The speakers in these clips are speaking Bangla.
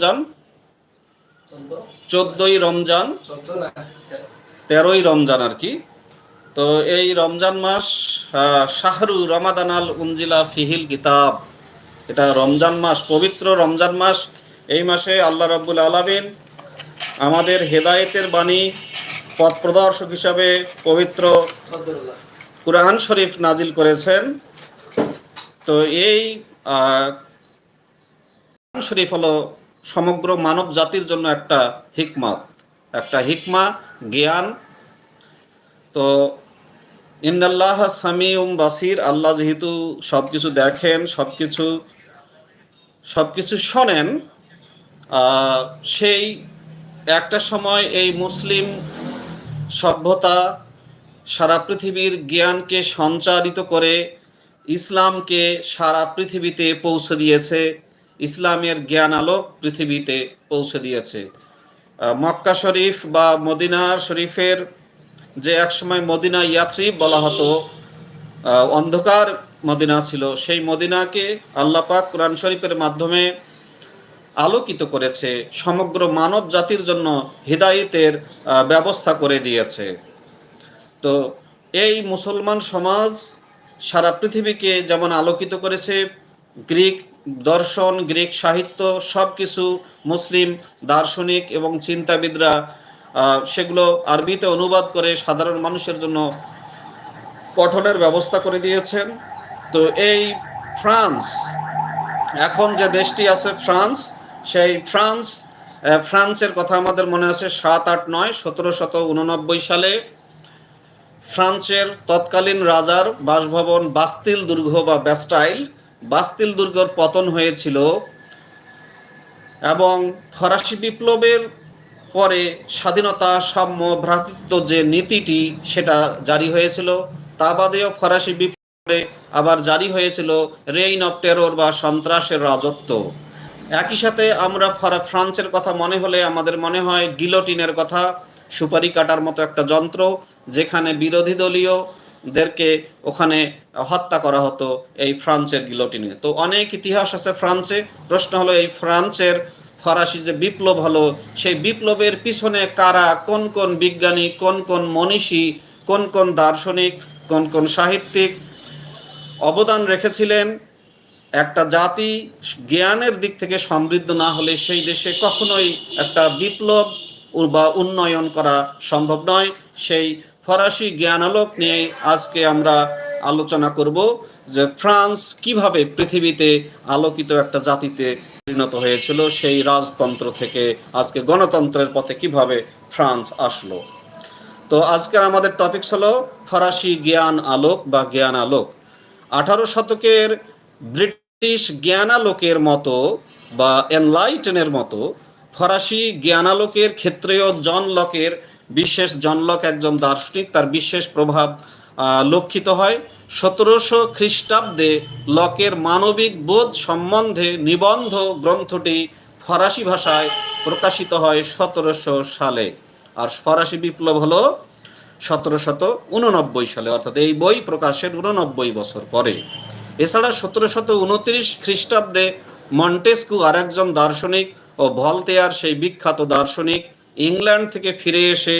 রমজান? চোদ্দই রমজান। তেরোই রমজান আর কি। তো এই রমজান মাস শাহরু রমাদান আল উনজিলা ফিহিল কিতাব। এটা রমজান মাস পবিত্র রমজান মাস। এই মাসে আল্লাহ রাব্বুল আলামিন আমাদের হেদায়েতের বাণী পথ প্রদর্শক হিসাবে পবিত্র কুরআন শরীফ নাজিল করেছেন। তো এই শরীফ হলো সমগ্র মানব জাতির জন্য একটা হিকমত, একটা হিকমা, জ্ঞান। তো ইন্দাল্লাহ সামিউম বাসির, আল্লাহ যেহেতু সব কিছু দেখেন সব কিছু সব কিছু শোনেন সেই একটা সময় এই মুসলিম সভ্যতা সারা পৃথিবীর জ্ঞানকে সঞ্চারিত করে ইসলামকে সারা পৃথিবীতে পৌঁছে দিয়েছে। ইসলামের জ্ঞান আলোক পৃথিবীতে পৌঁছে দিয়েছে। মক্কা শরীফ বা মদিনার শরীফের যে একসময় মদিনা ইয়াত্রিব বলা হতো অন্ধকার মদিনা ছিল, সেই মদিনাকে আল্লাহ পাক কোরআন শরীফের মাধ্যমে আলোকিত করেছে, সমগ্র মানব জাতির জন্য হৃদায়তের ব্যবস্থা করে দিয়েছে। তো এই মুসলমান সমাজ সারা পৃথিবীকে যেমন আলোকিত করেছে, গ্রিক দর্শন, গ্রিক সাহিত্য সব কিছু মুসলিম, দার্শনিক এবং চিন্তাবিদরা সেগুলো আরবিতে অনুবাদ করে সাধারণ মানুষের জন্য পঠনের ব্যবস্থা করে দিয়েছেন। তো এই ফ্রান্স, এখন যে দেশটি আছে ফ্রান্স, সেই ফ্রান্স ফ্রান্সের কথা আমাদের মনে আছে সাত আট নয়, সতেরো শত উননব্বই সালে। ফ্রান্সের তৎকালীন রাজার বাসভবন বাস্তিল দুর্গ বা ব্যাস্টাইল বাস্তিল দুর্গর পতন হয়েছিল এবং ফরাসি বিপ্লবের পরে স্বাধীনতা, সাম্য, ভ্রাতৃত্ব যে নীতিটি, সেটা জারি হয়েছিল। তা বাদেও ফরাসি বিপ্লবে আবার জারি হয়েছিল রেইন অফ টেরর বা সন্ত্রাসের রাজত্ব। একই সাথে আমরা ফরা- ফ্রান্সের কথা মনে হলে আমাদের মনে হয় গিলোটিনের কথা, সুপারি কাটার মতো একটা যন্ত্র, যেখানে বিরোধী দলীয়দেরকে ওখানে হত্যা করা হতো এই ফ্রান্সের গিলোটিনে। তো অনেক ইতিহাস আছে ফ্রান্সে। প্রশ্ন হলো, এই ফ্রান্সের ফরাসি যে বিপ্লব হলো, সেই বিপ্লবের পিছনে কারা, কোন কোন বিজ্ঞানী, কোন কোন মনীষী, কোন কোন দার্শনিক, কোন কোন সাহিত্যিক অবদান রেখেছিলেন? একটা জাতি জ্ঞানের দিক থেকে সমৃদ্ধ না হলে সেই দেশে কখনোই একটা বিপ্লব বা উন্নয়ন করা সম্ভব নয়। সেই ফরাসি জ্ঞানালোক নিয়ে আজকে আমরা আলোচনা করব যে ফ্রান্স কীভাবে পৃথিবীতে আলোকিত একটা জাতিতে পরিণত হয়েছিল, সেই রাজতন্ত্র থেকে আজকে গণতন্ত্রের পথে কীভাবে ফ্রান্স আসলো। তো আজকের আমাদের টপিকস হলো ফরাসি জ্ঞান আলোক বা জ্ঞান আলোক আঠারো শতকের ব্রিটিশ জ্ঞানালোকের মতো বা এনলাইটেনের মতো ফরাসি জ্ঞানালোকের ক্ষেত্রেও জন লকের বিশেষ জনলক একজন দার্শনিক, তার বিশেষ প্রভাব লক্ষিত হয়। সতেরোশো খ্রিস্টাব্দে লকের মানবিক বোধ সম্বন্ধে নিবন্ধ গ্রন্থটি ফরাসি ভাষায় প্রকাশিত হয় সতেরোশো সালে। আর ফরাসি বিপ্লব হলো সতেরো শত উননব্বই সালে, অর্থাৎ এই বই প্রকাশের উননব্বই বছর পরে। এছাড়া সতেরো শত উনত্রিশ খ্রিস্টাব্দে মন্টেস্কু আরেকজন দার্শনিক ও ভলতেয়ার, সেই বিখ্যাত দার্শনিক ইংল্যান্ড থেকে ফিরে এসে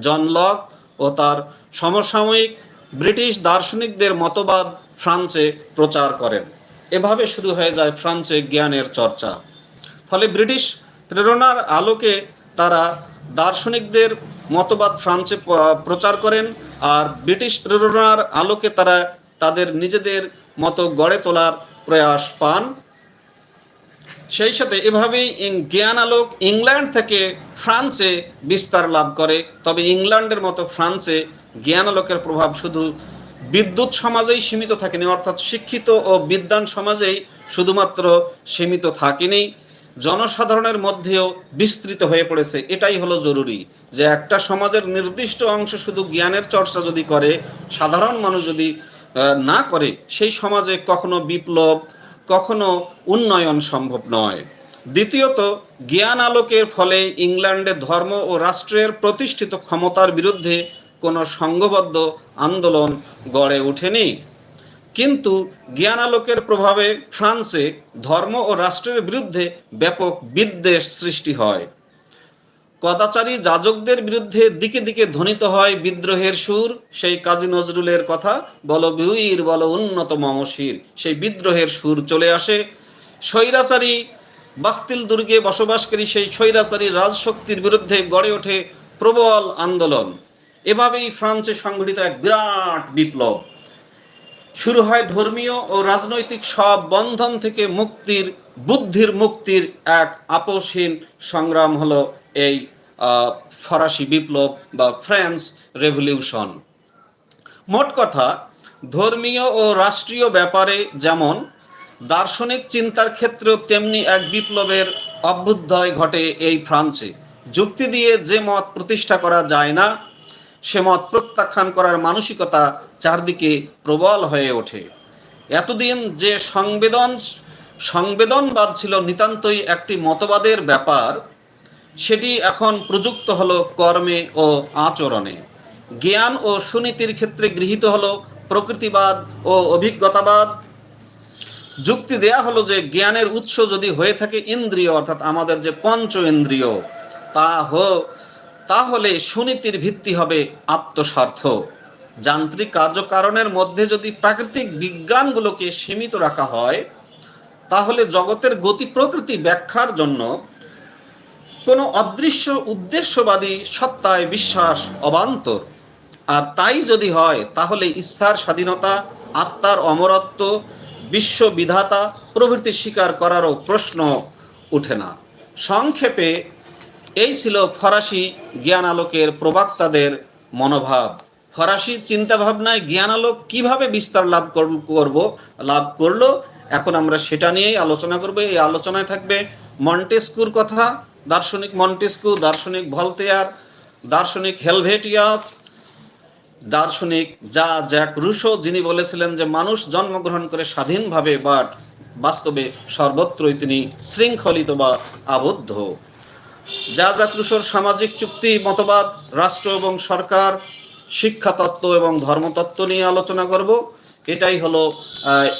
জন লক ও তার সমসাময়িক ব্রিটিশ দার্শনিকদের মতবাদ ফ্রান্সে প্রচার করেন। এভাবে শুরু হয়ে যায় ফ্রান্সে জ্ঞানের চর্চা। ফলে ব্রিটিশ প্রেরণার আলোকে তারা দার্শনিকদের মতবাদ ফ্রান্সে প্রচার করেন আর ব্রিটিশ প্রেরণার আলোকে তারা তাদের নিজেদের মতো গড়ে তোলার প্রয়াস পান। সেই সাথে এভাবেই জ্ঞান আলোক ইংল্যান্ড থেকে ফ্রান্সে বিস্তার লাভ করে। তবে ইংল্যান্ডের মতো ফ্রান্সে জ্ঞান আলোকের প্রভাব শুধু বিদ্যুৎ সমাজেই সীমিত থাকেনি, অর্থাৎ শিক্ষিত ও বিদ্যান সমাজেই শুধুমাত্র সীমিত থাকেনি। জনসাধারণের মধ্যেও বিস্তৃত হয়ে পড়েছে। এটাই হলো জরুরি যে একটা সমাজের নির্দিষ্ট অংশ শুধু জ্ঞানের চর্চা যদি করে, সাধারণ মানুষ যদি না করে, সেই সমাজে কখনো বিপ্লব কখনো উন্নয়ন সম্ভব নয়। দ্বিতীয়ত, জ্ঞান আলোকের ফলে ইংল্যান্ডে ধর্ম ও রাষ্ট্রের প্রতিষ্ঠিত ক্ষমতার বিরুদ্ধে কোনো সংঘবদ্ধ আন্দোলন গড়ে ওঠেনি। কিন্তু জ্ঞান আলোকের প্রভাবে ফ্রান্সে ধর্ম ও রাষ্ট্রের বিরুদ্ধে ব্যাপক বিদ্বেষ সৃষ্টি হয়। কদাচারী যাজকদের বিরুদ্ধে দিকে দিকে ধ্বনিত হয় বিদ্রোহের সুর। সেই কাজী নজরুলের কথা, বল বীর, বল উন্নত মমশির। সেই বিদ্রোহের সুর চলে আসে। স্বৈরাচারী বাস্তিল দুর্গে বসবাসকারী সেই স্বৈরাচারী রাজশক্তির বিরুদ্ধে গড়ে ওঠে প্রবল আন্দোলন। এভাবেই ফ্রান্সে সংঘটিত এক বিরাট বিপ্লব। শুরু হয় ধর্মীয় ও রাজনৈতিক সব বন্ধন থেকে মুক্তির, বুদ্ধির মুক্তির এক আপোষহীন সংগ্রাম হলো এই ফরাসি বিপ্লব বা ফ্রেঞ্চ রেভলিউশন। মোট কথা, ধর্মীয় ও রাষ্ট্রীয় ব্যাপারে যেমন দার্শনিক চিন্তার ক্ষেত্রেও তেমনি এক বিপ্লবের অভ্যুদয় ঘটে এই ফ্রান্সে। যুক্তি দিয়ে যে মত প্রতিষ্ঠা করা যায় না, সে মত প্রত্যাখ্যান করার মানসিকতা চারদিকে প্রবল হয়ে ওঠে। এতদিন যে সংবেদন, সংবেদনবাদ ছিল নিতান্তই একটি মতবাদের ব্যাপার সেটি এখন প্রযুক্ত হলো কর্মে ও আচরণে। জ্ঞান ও সুনীতির ক্ষেত্রে গৃহীত হলো প্রকৃতিবাদ ও অভিজ্ঞতাবাদ। যুক্তি দেয়া হলো যে জ্ঞানের উৎস যদি হয়ে থাকে ইন্দ্রিয়, অর্থাৎ আমাদের যে পঞ্চ ইন্দ্রিয়, তা হো, তাহলে সুনীতির ভিত্তি হবে আত্মস্বার্থ। যান্ত্রিক কার্যকারণের মধ্যে যদি প্রাকৃতিক বিজ্ঞানগুলোকে সীমিত রাখা হয়, তাহলে জগতের গতি প্রকৃতি ব্যাখ্যার জন্য কোনো অদৃশ্য উদ্দেশ্যবাদী সত্তায় বিশ্বাস অবান্তর। আর তাই যদি হয়, তাহলে ইচ্ছার স্বাধীনতা, আত্মার অমরত্ব, বিশ্ব বিধাতা প্রভৃতি স্বীকার করারও প্রশ্ন ওঠে না। সংক্ষেপে, এই ছিল ফরাসি জ্ঞান আলোকের প্রবক্তাদের মনোভাব। ফরাসি চিন্তাভাবনায় জ্ঞান আলোক কীভাবে বিস্তার লাভ কর- করব, লাভ করল, এখন আমরা সেটা নিয়েই আলোচনা করব। এই আলোচনায় থাকবে মন্টেস্কুর কথা দার্শনিক মন্টেস্কু, দার্শনিক ভলতেয়ার, দার্শনিক হেলভেটিয়াস, দার্শনিক যা জ্যাক রুশো যিনি বলেছিলেন যে মানুষ জন্মগ্রহণ করে স্বাধীনভাবে বাট বাস্তবে সর্বত্রই তিনি শৃঙ্খলিত বা আবদ্ধ। যা জ্যাক রুশোর সামাজিক চুক্তি, মতবাদ, রাষ্ট্র এবং সরকার শিক্ষা তত্ত্ব এবং ধর্মতত্ত্ব নিয়ে আলোচনা করব। এটাই হলো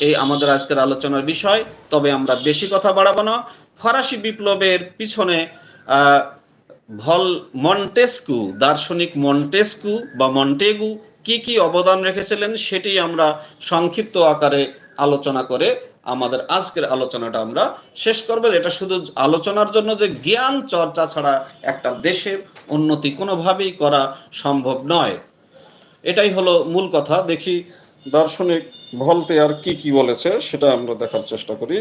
এই আমাদের আজকের আলোচনার বিষয়। তবে আমরা বেশি কথা বাড়াবো না। ফরাসি বিপ্লবের পিছনে ভল মন্টেস্কু, দার্শনিক মন্টেস্কু বা মন্টেগু কি কি অবদান রেখেছিলেন সেটি আমরা সংক্ষিপ্ত আকারে আলোচনা করে আমাদের আজকের আলোচনাটা আমরা শেষ করব। এটা শুধু আলোচনার জন্য যে জ্ঞান চর্চা ছাড়া একটা দেশের উন্নতি কোনোভাবেই করা সম্ভব নয়। এটাই হলো মূল কথা। দেখি দার্শনিক ভলতে আর কি কি বলেছে সেটা আমরা দেখার চেষ্টা করি।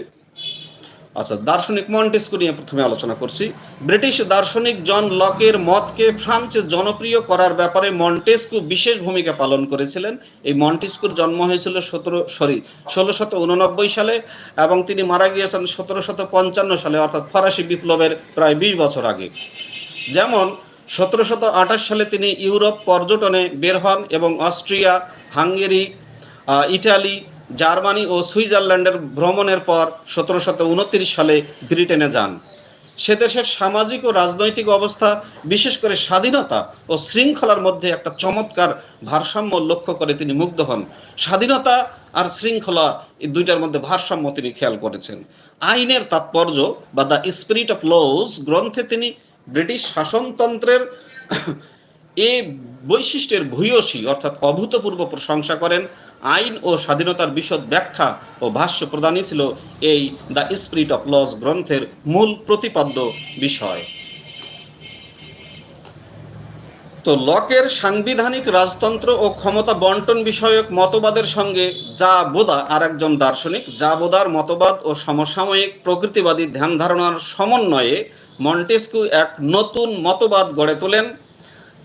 আচ্ছা দার্শনিক মন্টেস্কু নিয়ে প্রথমে আলোচনা করছি। ব্রিটিশ দার্শনিক জন লকের মতকে ফ্রান্সে জনপ্রিয় করার ব্যাপারে মন্টেস্কু বিশেষ ভূমিকা পালন করেছিলেন। এই মন্টেস্কুর জন্ম হয়েছিল সতেরো, সরি, ষোলোশত উননব্বই সালে এবং তিনি মারা গিয়েছেন সতেরোশত পঞ্চান্ন সালে, অর্থাৎ ফরাসি বিপ্লবের প্রায় বিশ বছর আগে। যেমন, সতেরোশত আঠাশ সালে তিনি ইউরোপ পর্যটনে বের হন এবং অস্ট্রিয়া, হাঙ্গেরি ইটালি জার্মানি ও সুইজারল্যান্ডের ভ্রমণের পর উনত্রিশ সালে ব্রিটেনে যান। সে দেশের সামাজিক ও রাজনৈতিক অবস্থা, বিশেষ করে স্বাধীনতা ও শৃঙ্খলার মধ্যে একটা চমৎকার ভারসাম্য লক্ষ্য করে তিনি মুগ্ধ হন। স্বাধীনতা আর শৃঙ্খলা এই দুইটার মধ্যে ভারসাম্য তিনি খেয়াল করেছেন। আইনের তাৎপর্য বা দ্য স্পিরিট অফ লজ গ্রন্থে তিনি ব্রিটিশ শাসনতন্ত্রের এ বৈশিষ্ট্যের ভূয়সী অর্থাৎ অভূতপূর্ব প্রশংসা করেন। আইন ও স্বাধীনতার বিশদ ব্যাখ্যা ও ভাষ্য প্রদানই ছিল এই দ্য স্পিরিট অফ লস গ্রন্থের মূল প্রতিপাদ্য বিষয়। তো লকের সাংবিধানিক রাজতন্ত্র ও ক্ষমতা বন্টন বিষয়ক মতবাদের সঙ্গে যা বোদা আর একজন দার্শনিক, যা বোদার মতবাদ ও সমসাময়িক প্রকৃতিবাদী ধ্যান ধারণার সমন্বয়ে মন্টেস্কু এক নতুন মতবাদ গড়ে তোলেন।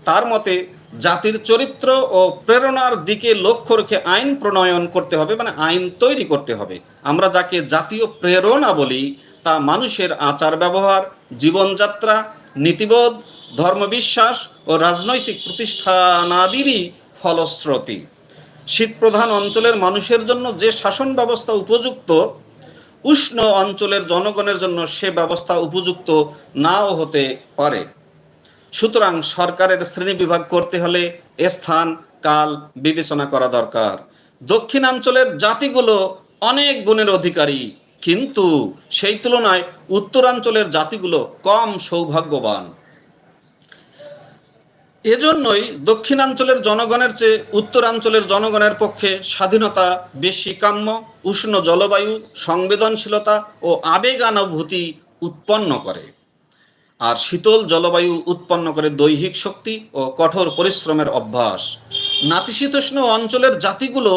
তার মতে জাতির চরিত্র ও প্রেরণার দিকে লক্ষ্য রেখে আইন প্রণয়ন করতে হবে মানে আইন তৈরি করতে হবে। আমরা যাকে জাতীয় প্রেরণা বলি, তা মানুষের আচার ব্যবহার, জীবনযাত্রা, নীতিবোধ, ধর্মবিশ্বাস ও রাজনৈতিক প্রতিষ্ঠানাদিরই ফলশ্রুতি। শীতপ্রধান অঞ্চলের মানুষের জন্য যে শাসন ব্যবস্থা উপযুক্ত, উষ্ণ অঞ্চলের জনগণের জন্য সে ব্যবস্থা উপযুক্ত নাও হতে পারে। সুতরাং সরকারের শ্রেণি বিভাগ করতে হলে স্থান কাল বিবেচনা করা দরকার। দক্ষিণাঞ্চলের জাতিগুলো অনেক গুণের অধিকারী, কিন্তু সেই তুলনায় উত্তরাঞ্চলের জাতিগুলো কম সৌভাগ্যবান। এজন্যই দক্ষিণাঞ্চলের জনগণের চেয়ে উত্তরাঞ্চলের জনগণের পক্ষে স্বাধীনতা বেশি কাম্য, উষ্ণ জলবায়ু, সংবেদনশীলতা ও আবেগানুভূতি উৎপন্ন করে। আর শীতল জলবায়ু উৎপন্ন করে দৈহিক শক্তি ও কঠোর পরিশ্রমের অভ্যাস। নাতিশীতোষ্ণ অঞ্চলের জাতিগুলো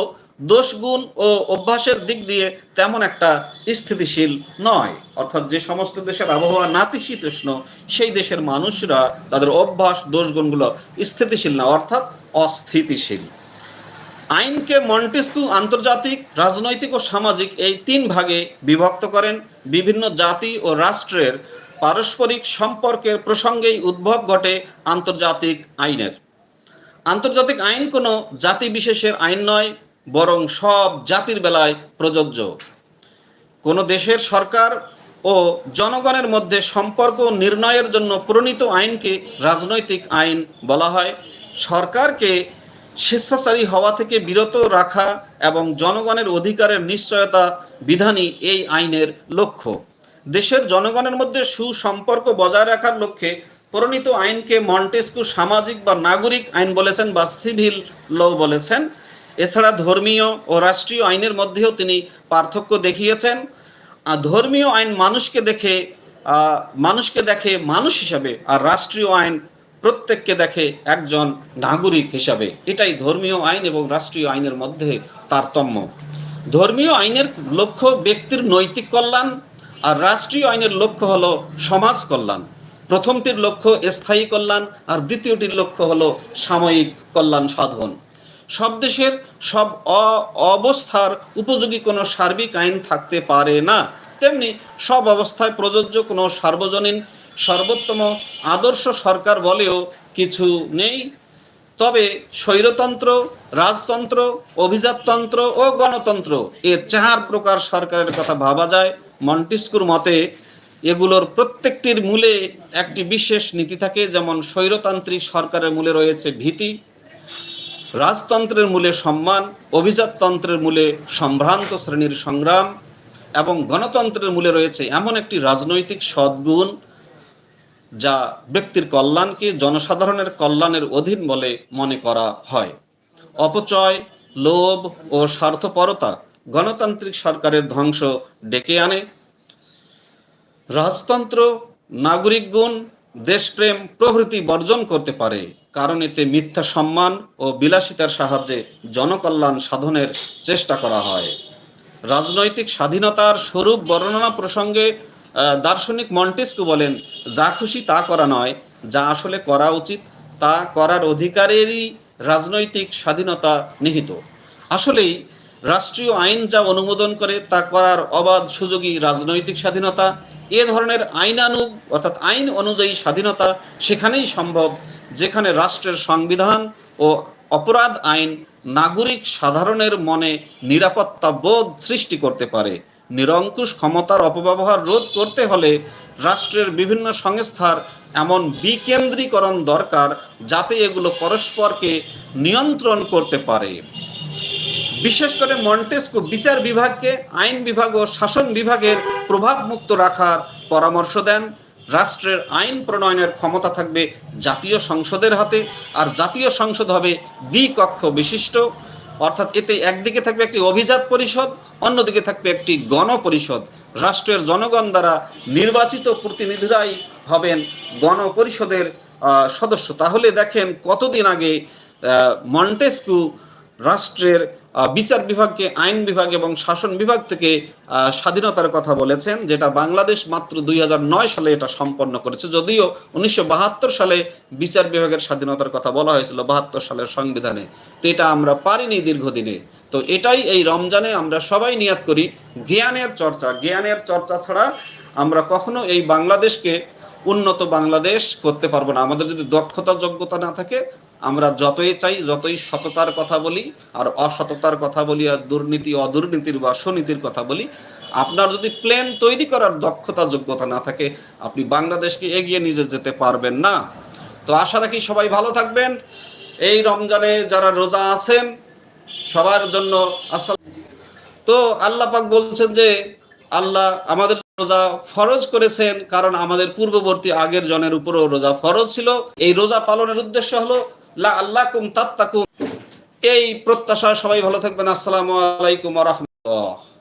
দোষগুণ ও অভ্যাসের দিক দিয়ে তেমন একটা স্থিতিশীল নয়। অর্থাৎ যে সমস্ত দেশের আবহাওয়া নাতিশীতোষ্ণ, সেই দেশের মানুষরা তাদের অভ্যাস দোষগুণগুলো স্থিতিশীল না, অর্থাৎ অস্থিতিশীল। আইনকে মন্টেস্কু আন্তর্জাতিক, রাজনৈতিক ও সামাজিক এই তিন ভাগে বিভক্ত করেন। বিভিন্ন জাতি ও রাষ্ট্রের পারস্পরিক সম্পর্কের প্রসঙ্গেই উদ্ভব ঘটে আন্তর্জাতিক আইনের। আন্তর্জাতিক আইন কোনো জাতি বিশেষের আইন নয়, বরং সব জাতির বেলায় প্রযোজ্য। কোনো দেশের সরকার ও জনগণের মধ্যে সম্পর্ক নির্ণয়ের জন্য প্রণীত আইনকে রাজনৈতিক আইন বলা হয়। সরকারকে স্বেচ্ছাচারী হওয়া থেকে বিরত রাখা এবং জনগণের অধিকারের নিশ্চয়তা বিধানই এই আইনের লক্ষ্য। দেশের জনগণের মধ্যে সুসম্পর্ক বজায় রাখার লক্ষ্যে প্রণীত আইনকে মন্টেস্কু সামাজিক বা নাগরিক আইন বলেছেন বা সিভিল ল বলেছেন। এছাড়া ধর্মীয় ও রাষ্ট্রীয় আইনের মধ্যেও তিনি পার্থক্য দেখিয়েছেন। ধর্মীয় আইন মানুষকে দেখে মানুষকে দেখে মানুষ হিসাবে আর রাষ্ট্রীয় আইন প্রত্যেককে দেখে একজন নাগরিক হিসাবে। এটাই ধর্মীয় আইন এবং রাষ্ট্রীয় আইনের মধ্যে তারতম্য। ধর্মীয় আইনের লক্ষ্য ব্যক্তির নৈতিক কল্যাণ আর রাষ্ট্রীয় আইনের লক্ষ্য হলো সমাজ কল্যাণ। প্রথমটির লক্ষ্য স্থায়ী কল্যাণ আর দ্বিতীয়টির লক্ষ্য হলো সাময়িক কল্যাণ সাধন। সব দেশের সব অবস্থার উপযোগী কোনো সার্বিক আইন থাকতে পারে না। তেমনি সব অবস্থায় প্রযোজ্য কোনো সার্বজনীন, সর্বোত্তম আদর্শ সরকার বলেও কিছু নেই। তবে স্বৈরতন্ত্র, রাজতন্ত্র, অভিজাততন্ত্র ও গণতন্ত্র এ চার প্রকার সরকারের কথা ভাবা যায়। মন্টিস্কুর মতে, এগুলোর প্রত্যেকটির মূলে একটি বিশেষ নীতি থাকে, যেমন স্বৈরতান্ত্রিক সরকারের মূলে রয়েছে ভীতি, রাজতন্ত্রের মূলে সম্মান, অভিজাততন্ত্রের মূলে সম্ভ্রান্ত শ্রেণির সংগ্রাম, এবং গণতন্ত্রের মূলে রয়েছে এমন একটি রাজনৈতিক সদ্গুণ, যা ব্যক্তির কল্যাণকে জনসাধারণের কল্যাণের অধীন বলে মনে করা হয়। অপচয়, লোভ ও স্বার্থপরতা গণতান্ত্রিক সরকারের ধ্বংস ডেকে আনে। রাজতন্ত্র নাগরিক গুণ দেশপ্রেম প্রভৃতি বর্জন করতে পারে, কারণ এতে মিথ্যা সম্মান ও বিলাসিতার সাহায্যে জনকল্যাণ সাধনের চেষ্টা করা হয়। রাজনৈতিক স্বাধীনতার স্বরূপ বর্ণনা প্রসঙ্গে দার্শনিক মন্টেস্কু বলেন, যা খুশি তা করা নয়, যা আসলে করা উচিত, তা করার অধিকারেরই রাজনৈতিক স্বাধীনতা নিহিত। আসলেই রাষ্ট্রীয় আইন যা অনুমোদন করে, তা করার অবাধ সুযোগী রাজনৈতিক স্বাধীনতা। এ ধরনের আইনানুগ অর্থাৎ আইন অনুযায়ী স্বাধীনতা সেখানেই সম্ভব, যেখানে রাষ্ট্রের সংবিধান ও অপরাধ আইন নাগরিক সাধারণের মনে নিরাপত্তা বোধ সৃষ্টি করতে পারে। নিরঙ্কুশ ক্ষমতার অপব্যবহার রোধ করতে হলে রাষ্ট্রের বিভিন্ন সংস্থার এমন বিকেন্দ্রীকরণ দরকার, যাতে এগুলো পরস্পরকে নিয়ন্ত্রণ করতে পারে। বিশেষ করে মন্টেস্কো বিচার বিভাগকে, আইন বিভাগ ও শাসন বিভাগের প্রভাব মুক্ত রাখার পরামর্শ দেন। রাষ্ট্রের আইন প্রণয়নের ক্ষমতা থাকবে জাতীয় সংসদের হাতে, আর জাতীয় সংসদ হবে দ্বিকক্ষ বিশিষ্ট। অর্থাৎ এতে একদিকে থাকবে একটি অভিজাত পরিষদ, অন্যদিকে থাকবে একটি গণপরিষদ। রাষ্ট্রের জনগণ দ্বারা নির্বাচিত প্রতিনিধিরাই হবেন গণপরিষদের সদস্য। তাহলে দেখেন কতদিন আগে মন্টেস্কু রাষ্ট্রের বিচার বিভাগকে, আইন বিভাগ এবং শাসন বিভাগ থেকে স্বাধীনতার কথা বলেছেন, যেটা বাংলাদেশ মাত্র দুই হাজার নয় সালে এটা সম্পন্ন করেছে। যদিও উনিশশো বাহাত্তর সালে বিচার বিভাগের স্বাধীনতার কথা বলা হয়েছিল, বাহাত্তর সালের সংবিধানে। তো এটা আমরা পারিনি দীর্ঘদিনে। তো এটাই এই রমজানে আমরা সবাই নিয়াত করি, জ্ঞানের চর্চা। জ্ঞানের চর্চা ছাড়া আমরা কখনো এই বাংলাদেশকে উন্নত বাংলাদেশ করতে পারব না। আমাদের যদি দক্ষতা, যোগ্যতা না থাকে আমরা যতই চাই, যতই সততার কথা বলি আর অসততার কথা বলি আর দুর্নীতি, অদুর্নীতির বা সনীতির কথা বলি, আপনার যদি প্ল্যান তৈরি করার দক্ষতা, যোগ্যতা না থাকে, আপনি বাংলাদেশকে এগিয়ে নিয়ে যেতে পারবেন না। তো আশা রাখি সবাই ভালো থাকবেন। এই রমজানে যারা রোজা আছেন, সবার জন্য আসসালাম। তো আল্লাহ পাক বলছেন যে, আল্লাহ আমাদের রোজা ফরজ করেছেন, কারণ আমাদের পূর্ববর্তী আগের জনের উপরও রোজা ফরজ ছিল। এই রোজা পালনের উদ্দেশ্য হলো লা আল্লাহ কুম তাত্তাকুম এই প্রত্যাশা সবাই ভালো থাকবেন। আসসালামু আলাইকুম রহমতুল্লাহ।